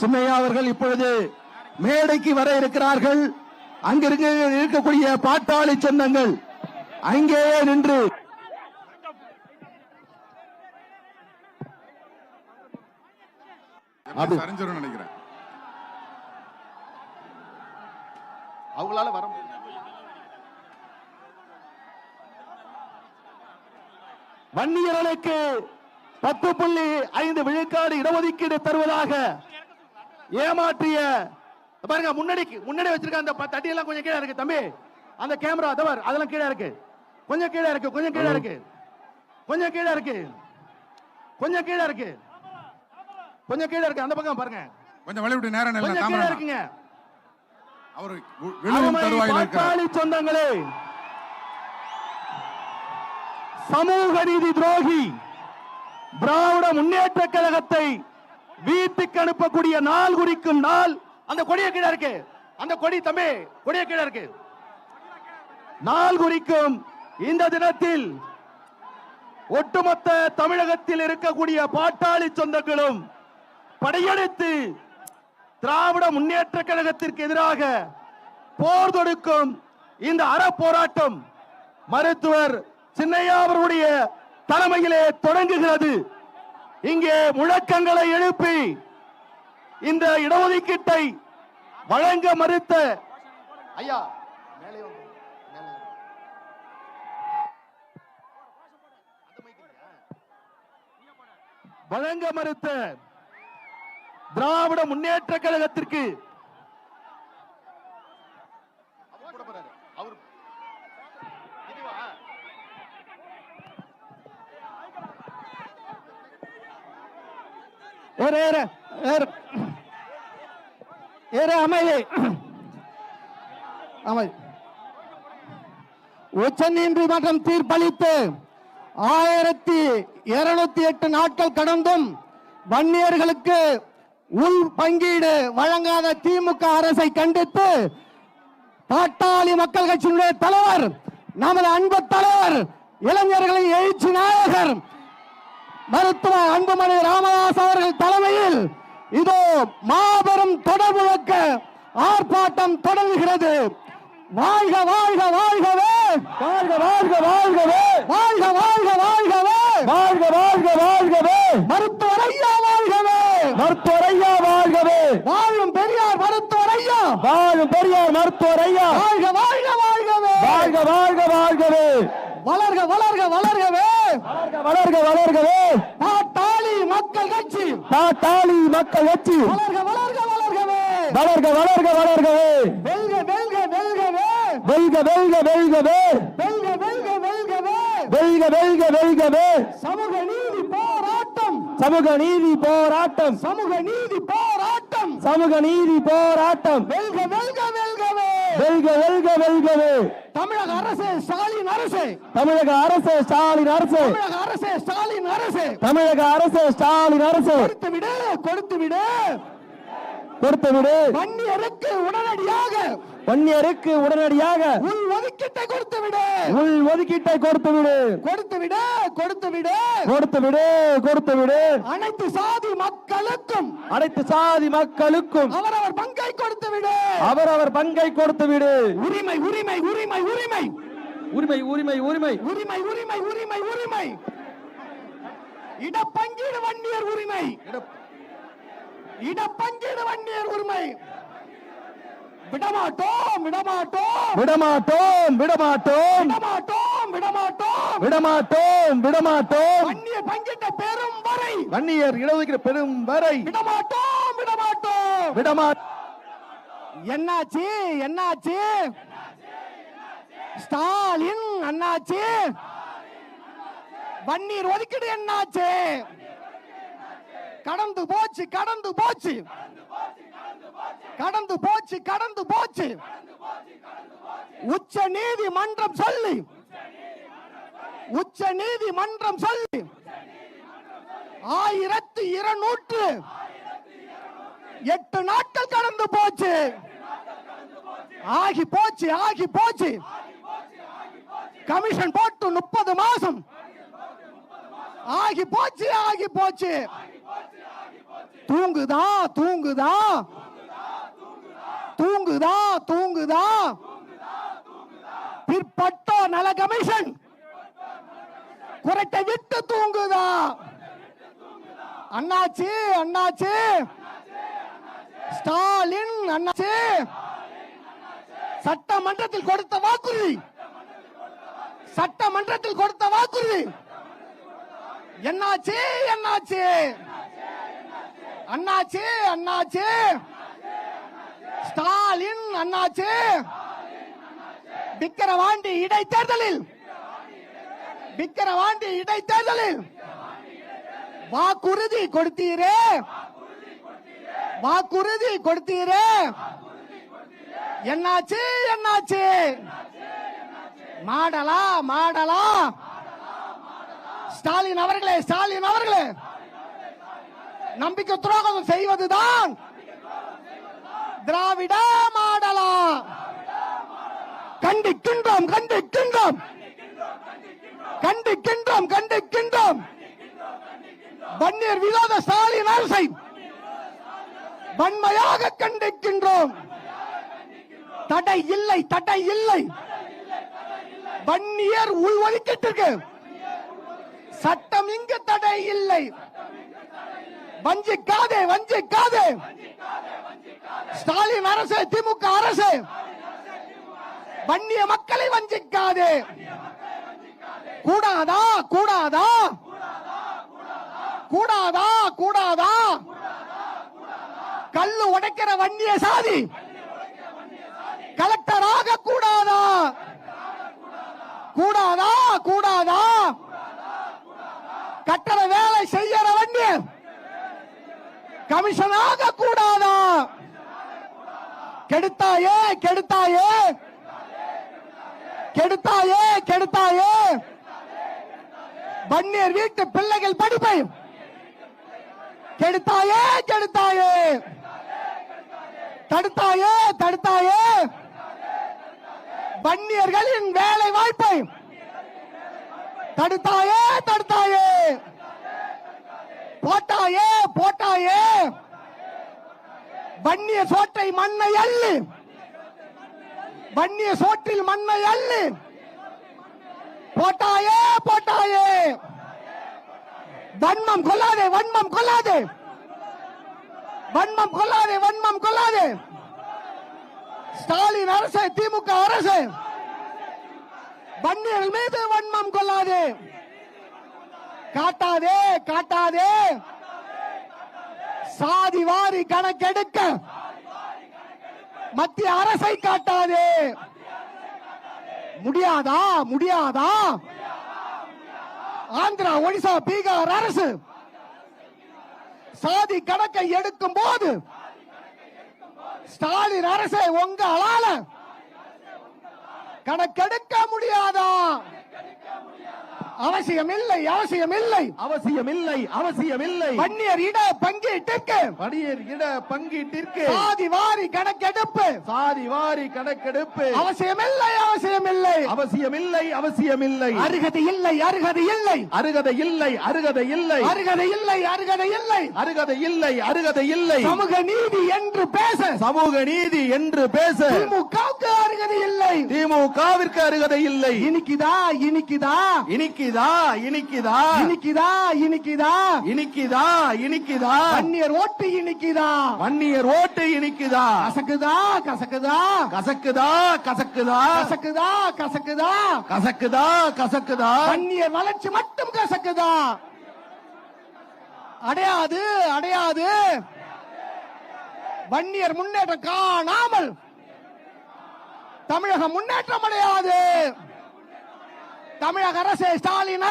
சின்னையா அவர்கள் இப்பொழுது மேடைக்கு வர இருக்கிறார்கள். அங்கிருக்க இருக்கக்கூடிய பாட்டாளி சொந்தங்கள் அங்கேயே நின்று நினைக்கிறேன். அவங்களால வர வன்னியர்களுக்கு பத்து புள்ளி ஐந்து விழுக்காடு இடஒதுக்கீடு தருவதாக ஏமாற்றிய. பாருங்க முன்னாடி முன்னாடி வச்சிருக்க அந்த தட்டி எல்லாம் கொஞ்சம் கீழே இருக்கு தம்பி. அந்த கேமரா தவர் அதெல்லாம் கீழே இருக்கு. கொஞ்சம் கீழே இருக்கு கொஞ்சம் கீழே இருக்கு. கொஞ்சம் கீழே இருக்கு. கொஞ்சம் கீழே இருக்கு. கொஞ்சம் கீழே இருக்கு அந்த பக்கம் பாருங்க. கொஞ்சம் வழிவிட்டு நேரம் கொஞ்சம் கீழே இருக்குங்க. அவர் விழுவும் தருவாயில் சொந்தங்களே. சமூக நீதி துரோகி திராவிட முன்னேற்ற கழகத்தை வீட்டுக்கு அனுப்பக்கூடிய நாள் குறிக்கும் நாள். அந்த கொடிய கீழே இருக்கு. அந்த கொடி தம்பி கொடிய கீழே இருக்கு. நாள் குறிக்கும் இந்த தினத்தில் ஒட்டுமொத்த தமிழகத்தில் இருக்கக்கூடிய பாட்டாளி சொந்தங்களும் படையெடுத்து திராவிட முன்னேற்ற கழகத்திற்கு எதிராக போர் தொடுக்கும் இந்த அறப்போராட்டம் மருத்துவர் சின்னையா அவருடைய தலைமையிலே தொடங்குகிறது. இங்கே முழக்கங்களை எழுப்பி இந்த இடஒதுக்கீட்டை வழங்க மறுத்த ஐயா. வழங்க மறுத்த திராவிட முன்னேற்ற கழகத்திற்கு ஏறு, ஏறு, ஏறு. ஏறு, அமைதி அமைதி உச்ச நீதிமன்றம் தீர்ப்பளித்து ஆயிரத்தி இருநூத்தி எட்டு நாட்கள் கடந்தும் வன்னியர்களுக்கு உள் பங்கீடு வழங்காத திமுக அரசை கண்டித்து பாட்டாளி மக்கள் கட்சியினுடைய தலைவர் நமது அன்பு தலைவர் இளைஞர்களின் எழுச்சி நாயகர் மருத்துவர் அன்புமணி ராமதாஸ் அவர்கள் தலைமையில் இதோ மாபெரும் தொடர் முழக்க ஆர்ப்பாட்டம் தொடங்குகிறது. வாழ்க வாழ்க வாழ்கவே! வாழ்க வாழ்க வாழ்கவே! வாழ்க வாழ்க வாழ்கவே! வாழ்க வாழ்க வாழ்கவே! மருத்துவர் ஐயா வாழ்கவே! மருத்துவர் ஐயா வாழ்கவே! வாழும் பெரியார் மருத்துவர் ஐயா! வாழும் பெரியார் மருத்துவர் ஐயா! வாழ்க வாழ்க வாழ்கவே! வாழ்க வாழ்க வாழ்கவே! வளர்க வளர்க வளர்கவே! வளர்க வளர்க வளர்கவே பாட்டாளி மக்கள் கட்சி. பாட்டாளி மக்கள் கட்சி. வளர்க வளர்க வளர்கவே. வளர்க வளர்க வளர்கவே. வெல்க வெல்க வெல்கவே. வெல்க வெல்க வெல்கவே. வெல்க வெல்க வெல்கவே. வெல்க வெல்க வெல்கவே. சமூக நீதி போராட்டம். சமூக நீதி போராட்டம். சமூக நீதி போராட்டம். சமூக நீதி போராட்டம். வெல்க வெல்க வெல்க வெல்க வெல்கவே. தமிழக அரசு ஸ்டாலின் அரசு. தமிழக அரசு ஸ்டாலின் அரசு. தமிழக அரசு ஸ்டாலின் அரசு. தமிழக அரசு ஸ்டாலின் அரசு. கொடுத்து விடு கொடுத்து விடு. கொடுத்து விடு. வன்னியருக்கு உடனடியாக. வன்னியருக்கு உடனடியாக. உள் ஒதுக்கீட்டை கொடுத்து விடு. உள் ஒதுக்கீட்டை கொடுத்து விடு. கொடுத்து விடு கொடுத்து விடு. கொடுத்து விடு கொடுத்து விடு. அனைத்து சாதி மக்களுக்கும் அனைத்து சாதி மக்களுக்கும் அவரவர் பங்கை கொடுத்து விடு. அவரவர் பங்கை கொடுத்து விடு. உரிமை உரிமை உரிமை உரிமை. உரிமை உரிமை உரிமை. உரிமை உரிமை உரிமை உரிமை. இடப்பங்கீடு வன்னியர் உரிமை. இடப்பங்கீடு வன்னியர் உரிமை. விடமாட்டோம் விடமாட்டோம். விடமாட்டோம் விடமாட்டோம். விடமாட்டோம் விடமாட்டோம். விடமாட்டோம் விடமாட்டோம். வன்னியர் பங்கிட்ட பெரும் வரை. வன்னியர் இடஒதுக்கீடு பெரும் வரை. விடமாட்டோம் விடமாட்டோம். விடமா என்னாச்சு என்னாச்சு? ஸ்டாலின் அண்ணாச்சு. வன்னீர் ஒதுக்கீடு என்னாச்சு? கடந்து போச்சு கடந்து போச்சு. கடந்து போச்சு கடந்து போச்சு. உச்ச நீதிமன்றம் சொல்லி. உச்ச நீதிமன்றம் சொல்லி. ஆயிரத்தி இருநூற்று எட்டு நாட்கள் கடந்து போச்சு. ஆகி போச்சு ஆகி போச்சு. கமிஷன் போட்டு முப்பது மாசம். ஆகி போச்சு ஆகி போச்சு. தூங்குதா தூங்குதா. தூங்குதா தூங்குதா? பிற்பட்டோ நல கமிஷன் குரட்டை விட்டு தூங்குதா? அண்ணாச்சி அண்ணாச்சி. ஸ்டாலின் அண்ணாச்சி. சட்டமன்றத்தில் கொடுத்த வாக்குறுதி. சட்டமன்றத்தில் கொடுத்த வாக்குறுதி. என்னாச்சு என்னாச்சு? அண்ணாச்சி அண்ணாச்சி. ஸ்டாலின் அண்ணாச்சி. விக்கிரவாண்டி இடைத்தேர்தலில். விக்கிரவாண்டி இடைத்தேர்தலில். வாக்குறுதி கொடுத்தீரே. வாக்குறுதி கொடுத்தீரே. என்னாச்சு என்னாச்சு? மாடலா மாடலா? ஸ்டாலின் அவர்களே ஸ்டாலின் அவர்களே. நம்பிக்கை துரோகம் செய்வதுதான் திராவிட மாடலா. கண்டிக்கின்றோம் கண்டிக்கின்றோம். கண்டிக்கின்றோம் கண்டிக்கின்றோம். வன்னியர் விரோத ஸ்டாலின் அரசை வன்மையாக கண்டிக்கின்றோம். தடை இல்லை தடை இல்லை. வன்னியர் உள் ஒதுக்கீட்டிற்கு சட்டம் இங்கு தடை இல்லை. வஞ்சிக்காதே வஞ்சிக்காதே. ஸ்டாலின் அரசு திமுக அரசு. வன்னிய மக்களை வஞ்சிக்காதே. கூடாதா கூடாதா? கூடாதா கூடாதா? கல்லு உடைக்கிற வன்னிய சாதி. கலெக்டர் ஆக கூடாதா? கூடாதா கூடாதா? கட்டட வேலை செய்யற வன்னியர். கமிஷனாக கூடாதா? கெடுத்தாயே கெடுத்தாயே. கெடுத்தாயே கெடுத்தாயே. வன்னியர் வீட்டு பிள்ளைகள் படிப்பை. கெடுத்தாயே கெடுத்தாயே. தடுத்தாயே தடுத்தாயே. வன்னியர்களின் வேலை வாய்ப்பை தடுத்தாயே தடுத்தாயே. போட்டாயே போட்டாயே. வன்னிய சோற்றை மண்ணை அள்ளு. வன்னிய சோற்றில் மண்ணை அள்ளு. போட்டாயே போட்டாயே. வன்மம் கொல்லாதே வன்மம் கொல்லாதே வன்மம் கொல்லாதே வன்மம் கொல்லாதே ஸ்டாலின் அரசு திமுக அரசு. வன்னியர்கள் மீது வன்மம் கொள்ளாதே. காட்டாதே காட்டாதே. சாதி வாரி கணக்கெடுக்க. மத்திய அரசை காட்டாதே. முடியாதா? முடியாதா? ஆந்திரா ஒடிசா பீகார் அரசு. சாதி கணக்கை எடுக்கும் போது ஸ்டாலின் அரசை உங்களால கணக்கெடுக்க முடியாதா? அவசியம் இல்லை அவசியம் இல்லை அவசியமில்லை அவசியமில்லை. வன்னியர் இட பங்கீட்டுக்கு வணியர் இட பங்கீட்டிற்கு. சாதி வாரி கணக்கெடுப்பு. சாதி வாரி கணக்கெடுப்பு. அவசியமில்லை அவசியமில்லை. அவசியமில்லை அவசியமில்லை. அருகதை இல்லை அருகதை இல்லை. அருகதை இல்லை அருகதை இல்லை. அருகதை இல்லை அருகதை இல்லை. அருகதை இல்லை அருகதை இல்லை. சமூக நீதி என்று பேச. சமூக நீதி என்று பேச. திமுகவுக்கு அருகதை இல்லை. திமுகவிற்கு அருகதை இல்லை. இனிக்குதா இனிக்குதா? இனிக்குதா இனிக்குதா. இனிக்குதா இனிக்குதா. இனிக்குதா இனிக்குதா. வன்னியர் ஓட்டு இனிக்குதா. வன்னியர் ஓட்டு இனிக்குதா. கசக்குதா கசக்குதா. கசக்குதா கசக்குதா. கசக்குதா கசக்குதா. கசக்குதா கசக்குதா. வன்னியர் வளர்ச்சி மட்டும் கசக்குதா. அடையாது அடையாது. வன்னியர் முன்னேற்றம் காணாமல் தமிழகம் முன்னேற்றம் அடையாது. தமிழக அரசு ஸ்டாலின்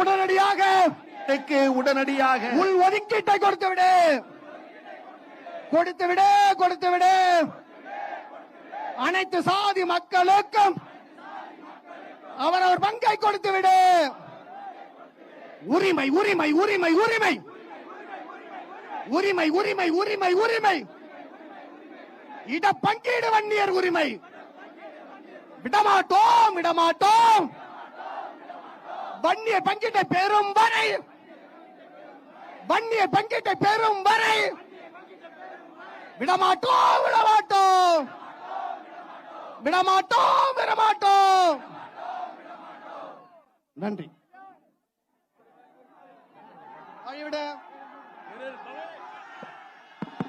உடனடியாக உடனடியாக உள் ஒதுக்கீட்டை கொடுத்து விடு. கொடுத்து விடு கொடுத்து விடு. அனைத்து சாதி மக்களுக்கும் அவரவர் பங்கை கொடுத்து விடு. உரிமை உரிமை உரிமை உரிமை. உரிமை உரிமை உரிமை உரிமை. இட பங்கீடு வன்னியர் உரிமை. விடமாட்டோம் விடமாட்டோம். வன்னிய பங்கீட்டை பெறும் வரை வன்னிய பங்கீட்டை பெறும் வரை விடமாட்டோம் விடமாட்டோம். விடமாட்டோம் விடமாட்டோம். நன்றி.